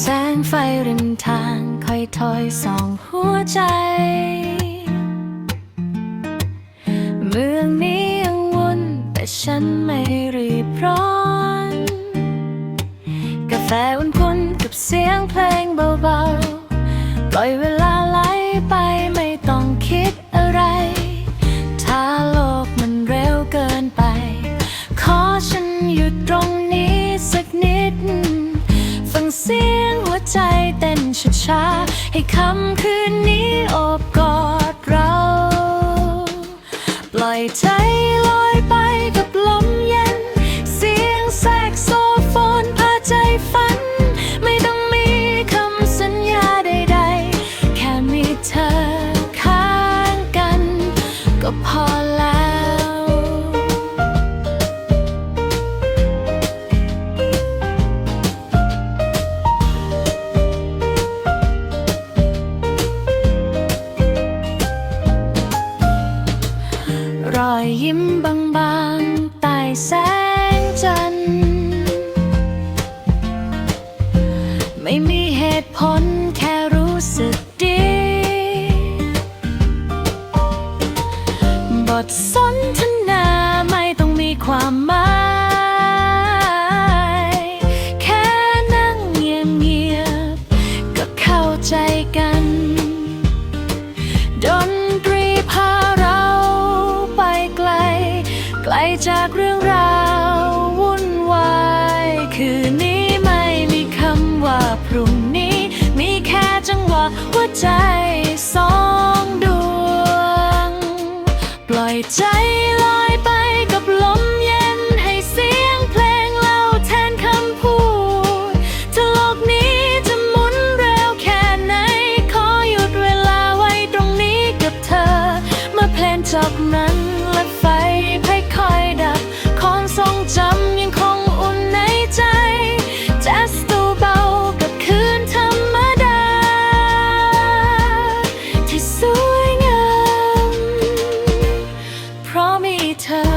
แสงไฟริมทางค่อยถอยส่องหัวใจ เมืองนี้ยังวุ่นแต่ฉันไม่รีบร้อน กาแฟอุ่นๆกับเสียงเพลงเบาๆ ปล่อยเวลาไหลไปไม่ต้องคิดอะไร ถ้าโลกมันเร็วเกินไป ขอฉันหยุดตรงนี้สักนิด ช้า ให้คำคืนนี้โอบกอดเรา ปล่อยใจลอย รอยยิ้มบางๆใต้แสงจันทร์ไม่มีเหตุผลแค่รู้สึกดี บทสนทนาไม่ต้องมีความหมาย ไกลจากเรื่องราววุ่นวายคืนนี้ไม่มีคำว่าพรุ่งนี้ มีแค่จังหวะหัวใจสองดวง ปล่อยใจลอยไปกับลมเย็นให้เสียงเพลงเล่าแทนคำพูดถ้าโลกนี้จะหมุนเร็วแค่ไหน ขอหยุดเวลาไว้ตรงนี้กับเธอ มาเพลงจบนั้น later.